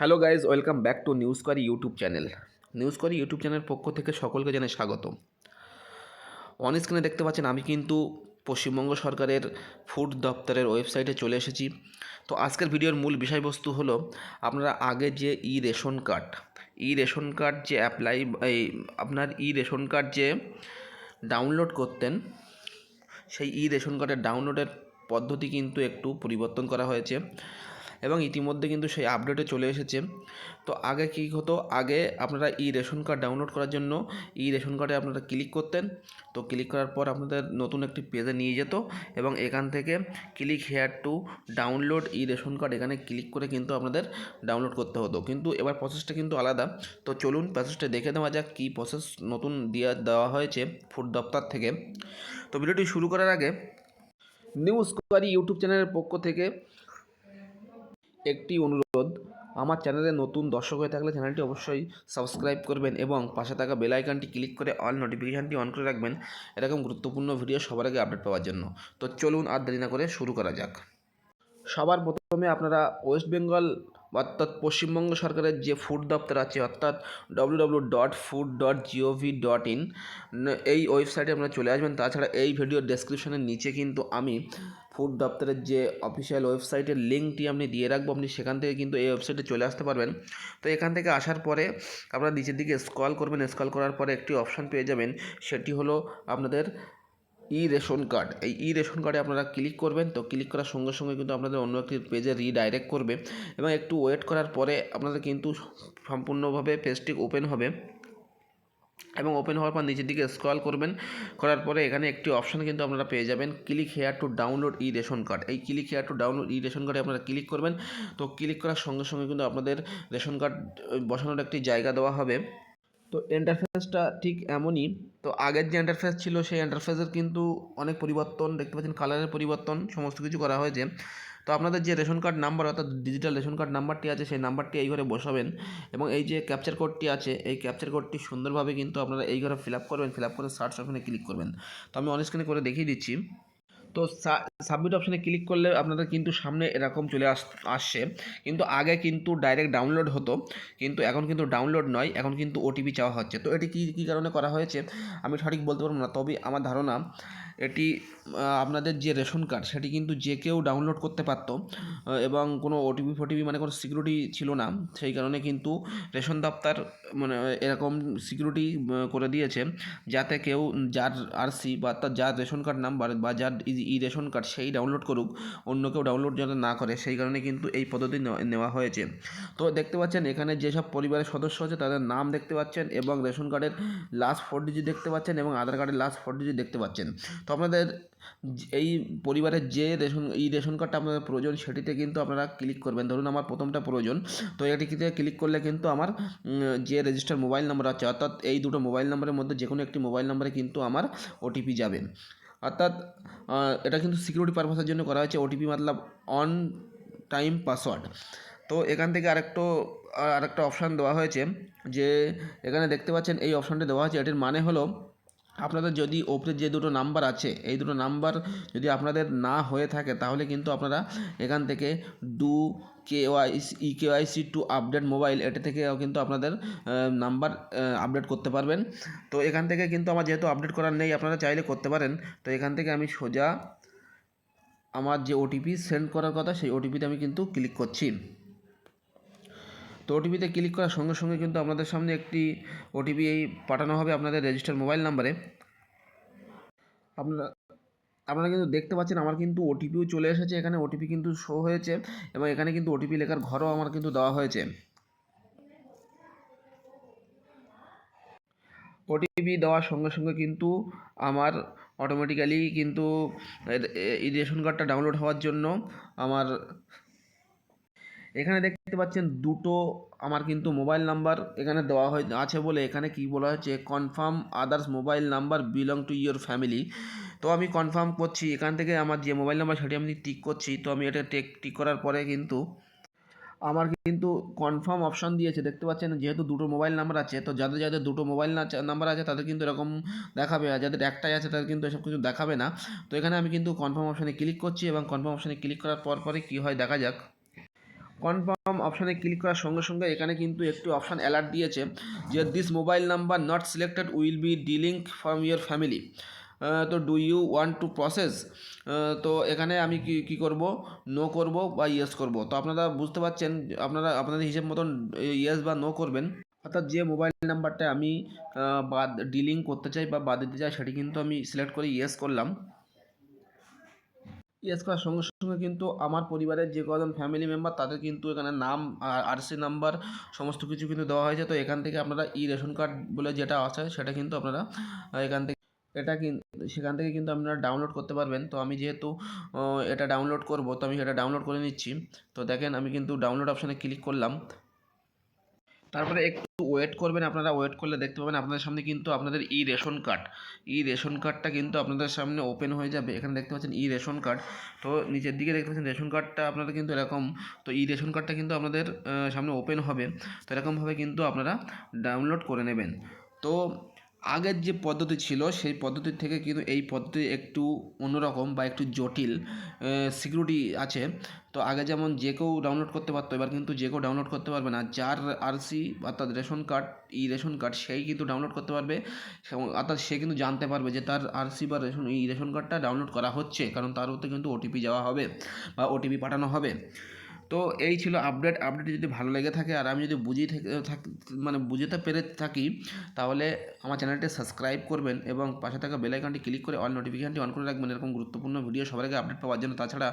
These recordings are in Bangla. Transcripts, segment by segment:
Hello guys welcome back to news Kori YouTube channel. News Kori YouTube চ্যানেলের পক্ষ থেকে সকলকে জানাই স্বাগত অন স্ক্রিনে দেখতে পাচ্ছেন, আমি কিন্তু পশ্চিমবঙ্গ সরকারের ফুড দপ্তরের ওয়েবসাইটে চলে এসেছি। তো আজকের ভিডিওর মূল বিষয়বস্তু হলো, আপনারা আগে যে e ration card e ration card যে অ্যাপ্লাই এই আপনার ই রেশন কার্ড যে ডাউনলোড করতেন, সেই ই রেশন কার্ডের ডাউনলোডের পদ্ধতি কিন্তু একটু পরিবর্তন করা হয়েছে। এবং ইতিমধ্যে কিন্তু সেই আপডেটে চলে এসেছে। তো আগে কী হতো? আগে আপনারা ই রেশন কার্ড ডাউনলোড করার জন্য ই রেশন কার্ডে আপনারা ক্লিক করতেন। তো ক্লিক করার পর আপনাদের নতুন একটি পেজে নিয়ে যেত এবং এখান থেকে click here to download e ration card এখানে ক্লিক করে কিন্তু আপনাদের ডাউনলোড করতে হতো। কিন্তু এবার প্রসেসটা কিন্তু আলাদা। তো চলুন প্রসেসটা দেখে নেওয়া যাক কী প্রসেস নতুন দিয়ে দেওয়া হয়েছে ফুড দপ্তর থেকে। তো ভিডিওটি শুরু করার আগে নিউজ কোয়ারি ইউটিউব চ্যানেলের পক্ষ থেকে একটি অনুরোধ, আমার চ্যানেলে নতুন দর্শক হয়ে থাকলে চ্যানেলটি অবশ্যই সাবস্ক্রাইব করবেন এবং পাশে থাকা বেল আইকনটি ক্লিক করে অল নোটিফিকেশানটি অন করে রাখবেন। এরকম গুরুত্বপূর্ণ ভিডিও সবার আগে আপডেট পাওয়ার জন্য। তো চলুন আর দেরি না করে শুরু করা যাক। সবার প্রথমে আপনারা ওয়েস্ট বেঙ্গল অর্থাৎ পশ্চিমবঙ্গ সরকারের যে ফুড দপ্তর আছে, অর্থাৎ W dot food dot G O V dot in এই ওয়েবসাইটে আপনারা চলে আসবেন। তাছাড়া এই ভিডিওর ডেসক্রিপশনের নিচে কিন্তু আমি ফুড দপ্তরের যে অফিসিয়াল ওয়েবসাইটের লিঙ্কটি আপনি দিয়ে রাখব, আপনি সেখান থেকে কিন্তু এই ওয়েবসাইটে চলে আসতে পারবেন। তো এখান থেকে আসার পরে আপনারা নিচের দিকে স্ক্রল করবেন স্ক্রল করার পরে একটি অপশান পেয়ে যাবেন, সেটি হলো আপনাদের ই রেশন কার্ড এই ই রেশন কার্ডে আপনারা ক্লিক করবেন, তো ক্লিক করার সঙ্গে সঙ্গে কিন্তু আপনাদের অন্য একটি পেজে রিডাইরেক্ট করবে। এবং একটু ওয়েট করার পরে আপনাদের কিন্তু সম্পূর্ণভাবে পেজটি ওপেন হবে। এবং ওপেন হওয়ার পর নিচের দিকে স্ক্রল করবেন, করার পরে এখানে একটি অপশন কিন্তু আপনারা পেয়ে যাবেন click here to download e ration card এই click here to download e ration কার্ডে আপনারা ক্লিক করবেন, তো ক্লিক করার সঙ্গে সঙ্গে কিন্তু আপনাদের রেশন কার্ড বসানোর একটি জায়গা দেওয়া হবে। তো ইন্টারফেসটা ঠিক এমনই। তো আগের যে ইন্টারফেস ছিল, সেই ইন্টারফেসের কিন্তু অনেক পরিবর্তন, দেখতে পাচ্ছেন কালারের পরিবর্তন, সমস্ত কিছু করা হয়েছে। তো আপনাদের যে রেশন কার্ড নাম্বার অর্থাৎ ডিজিটাল রেশন কার্ড নাম্বারটি আছে, সেই নাম্বারটি এই ঘরে বসাবেন। এবং এই যে ক্যাপচার কোডটি আছে, এই ক্যাপচার কোডটি সুন্দরভাবে কিন্তু আপনারা এই ঘরে ফিল আপ করবেন ফিল আপ করে সার্চ অপশনে ক্লিক করবেন। তো আমি অন স্ক্রিনে করে দেখিয়ে দিচ্ছি। তো সাবমিট অপশানে ক্লিক করলে আপনাদের কিন্তু সামনে এরকম চলে আস, আসছে। কিন্তু আগে কিন্তু ডাইরেক্ট ডাউনলোড হতো, কিন্তু এখন কিন্তু ডাউনলোড নয়, এখন কিন্তু ওটিপি চাওয়া হচ্ছে। তো এটি কী কী কারণে করা হয়েছে? আমি সঠিক বলতে পারব না, তবে আমার ধারণা এটি আপনাদের যে রেশন কার্ড সেটি কিন্তু যে কেউ ডাউনলোড করতে পারতো এবং কোনো ওটিপি ফোটিপি মানে কোনো সিকিউরিটি ছিল না, সেই কারণে কিন্তু রেশন দপ্তর মানে এরকম সিকিউরিটি করে দিয়েছে, যাতে কেউ যার আরসি বা তার, যার রেশন কার্ড নাম্বার বা যার ই রেশন কার্ড সেই ডাউনলোড করুক, অন্য কেউ ডাউনলোড যাতে না করে, সেই কারণে কিন্তু এই পদ্ধতি নেওয়া হয়েছে। তো দেখতে পাচ্ছেন এখানে যেসব পরিবারের সদস্য আছে তাদের নাম দেখতে পাচ্ছেন এবং রেশন কার্ডের লাস্ট ফোর ডিজিট দেখতে পাচ্ছেন এবং আধার কার্ডের লাস্ট ফোর ডিজিট দেখতে পাচ্ছেন। তো আপনাদের এই পরিবারের যে রেশন এই রেশন কার্ডটা আপনাদের প্রয়োজন সেটিতে কিন্তু আপনারা ক্লিক করবেন। ধরুন আমার প্রথমটা প্রয়োজন, তো এটিতে ক্লিক করলে কিন্তু আমার যে রেজিস্টার মোবাইল নাম্বার আছে, অর্থাৎ এই দুটো মোবাইল নাম্বারের মধ্যে যে কোনো একটি মোবাইল নাম্বারে কিন্তু আমার ওটিপি যাবে। অর্থাৎ এটা কিন্তু সিকিউরিটি পারপাসের জন্য করা হয়েছে ওটিপি মতলব অন টাইম পাসওয়ার্ড তো এখান থেকে আরেকটা আরেকটা অপশান দেওয়া হয়েছে যে, এখানে দেখতে পাচ্ছেন এই অপশানটি দেওয়া হয়েছে। এটির মানে হলো আপনাদের যদি ওপরে যে দুটো নাম্বার আছে, এই দুটো নাম্বার যদি আপনাদের না হয়ে থাকে, তাহলে কিন্তু আপনারা এখান থেকে do K Y C e K Y C to update mobile এটা থেকেও কিন্তু আপনাদের নাম্বার আপডেট করতে পারবেন। তো এখান থেকে কিন্তু আমার যেহেতু আপডেট করার নেই, আপনারা চাইলে করতে পারেন। তো এখান থেকে আমি সোজা আমার যে ওটিপি সেন্ড করার কথা, সেই ওটিপিতে আমি কিন্তু ক্লিক করছি। তো ওটিপিতে ক্লিক করার সঙ্গে সঙ্গে কিন্তু আপনাদের সামনে একটি ওটিপি পাঠানো হবে আপনাদের রেজিস্টার মোবাইল নাম্বারে আপনারা আপনারা কিন্তু দেখতে পাচ্ছেন আমার কিন্তু ওটিপিও চলে এসেছে, এখানে ওটিপি কিন্তু শো হয়েছে এবং এখানে কিন্তু ওটিপি লেখার ঘরও আমার কিন্তু দেওয়া হয়েছে। ওটিপি দেওয়ার সঙ্গে সঙ্গে কিন্তু আমার অটোমেটিক্যালি কিন্তু এই রেশন কার্ডটা ডাউনলোড হওয়ার জন্য আমার এখানে দেখতে পাচ্ছেন দুটো আমার কিন্তু মোবাইল নাম্বার এখানে দেওয়া হয়ে, আছে বলে এখানে কি বলা হয়েছে confirm others mobile number belong to your family তো আমি কনফার্ম করছি, এখান থেকে আমার যে মোবাইল নাম্বার সেটি আমি টিক করছি, তো আমি এটা টেক টিক করার পরে কিন্তু আমার কিন্তু কনফার্ম অপশান দিয়েছে। দেখতে পাচ্ছেন যেহেতু দুটো মোবাইল নাম্বার আছে, তো যাদের যাদের দুটো মোবাইল নাম্বার আছে তাদের কিন্তু এরকম দেখাবে, আর যাদের একটাই আছে তাদের কিন্তু এসব কিছু দেখাবে না। তো এখানে আমি কিন্তু কনফার্ম অপশানে ক্লিক করছি এবং কনফার্ম অপশানে ক্লিক করার পর পরে কী হয় দেখা যাক। কনফার্ম অপশানে ক্লিক করার সঙ্গে সঙ্গে এখানে কিন্তু একটি অপশান অ্যালার্ট দিয়েছে যে this mobile number not selected will be delink from your family তো do you want to process তো এখানে আমি কি, কী করব? নো করব বা ইয়েস করব। তো আপনারা বুঝতে পারছেন, আপনারা, আপনাদের হিসেব মতন ইয়েস বা নো করবেন। অর্থাৎ যে মোবাইল নাম্বারটা আমি বাদ ডিলিং করতে চাই বা বাদ দিতে চাই, সেটি কিন্তু আমি সিলেক্ট করে ইয়েস করলাম। ইয়েস করার সঙ্গে সঙ্গে কিন্তু আমার পরিবারের যে কজন ফ্যামিলি মেম্বার তাদের কিন্তু এখানে নাম, আর সি নাম্বার সমস্ত কিছু কিন্তু দেওয়া হয়েছে। তো এখান থেকে আপনারা ই রেশন কার্ড বলে যেটা আছে, সেটা কিন্তু আপনারা এখান থেকে, এটা কিন্তু সেখান থেকে কিন্তু আপনারা ডাউনলোড করতে পারবেন। তো আমি যেহেতু এটা ডাউনলোড করব, তো আমি সেটা ডাউনলোড করে নিচ্ছি। তো দেখেন, আমি কিন্তু ডাউনলোড অপশানে ক্লিক করলাম। তারপরে একটু ওয়েট করবেন, আপনারা ওয়েট করলে দেখতে পাবেন আপনাদের সামনে কিন্তু আপনাদের e ration card e ration কার্ডটা কিন্তু আপনাদের সামনে ওপেন হয়ে যাবে। এখানে দেখতে পাচ্ছেন ই রেশন কার্ড তো নিচের দিকে দেখতে পাচ্ছেন রেশন কার্ডটা আপনাদের কিন্তু এরকম, তো ই রেশন কার্ডটা কিন্তু আপনাদের সামনে ওপেন হবে। তো এরকমভাবে কিন্তু আপনারা ডাউনলোড করে নেবেন। তো আগের যে পদ্ধতি ছিল, সেই পদ্ধতির থেকে কিন্তু এই পদ্ধতি একটু অন্যরকম বা একটু জটিল সিকিউরিটি আছে। তো আগে যেমন যে কেউ ডাউনলোড করতে পারতো, এবার কিন্তু যে কেউ ডাউনলোড করতে পারবে না। যার আরসি অর্থাৎ ration card e ration card সেই কিন্তু ডাউনলোড করতে পারবে। অর্থাৎ সে কিন্তু জানতে পারবে যে তার আরসি বা রেশন, ই রেশন কার্ডটা ডাউনলোড করা হচ্ছে, কারণ তার ওতে কিন্তু ওটিপি যাওয়া হবে বা ওটিপি পাঠানো হবে। তো এই ছিল আপডেট আপডেট যদি ভালো লেগে থাকে আর আমি যদি বুঝিয়ে থেকে মানে বুঝতে পেরে থাকি, তাহলে আমার চ্যানেলটি সাবস্ক্রাইব করবেন এবং পাশে থাকা বেল আইকনটি ক্লিক করে অল নোটিফিকেশনটি অন করে রাখবেন। এরকম গুরুত্বপূর্ণ ভিডিও সবার আগে আপডেট পাওয়ার জন্য। তাছাড়া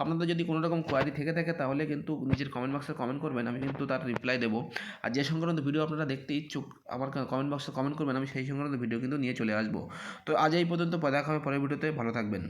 আপনাদের যদি কোনো রকম কোয়ারি থেকে থাকে, তাহলে কিন্তু নিজের কমেন্ট বক্সে কমেন্ট করবেন, আমি কিন্তু তার রিপ্লাই দেবো। আর যে সংক্রান্ত ভিডিও আপনারা দেখতে ইচ্ছুক, আমার কমেন্ট বক্সে কমেন্ট করবেন, আমি সেই সংক্রান্ত ভিডিও কিন্তু নিয়ে চলে আসব। তো আজ এই পর্যন্ত দেখা হবে পরের ভিডিওতে ভালো থাকবেন।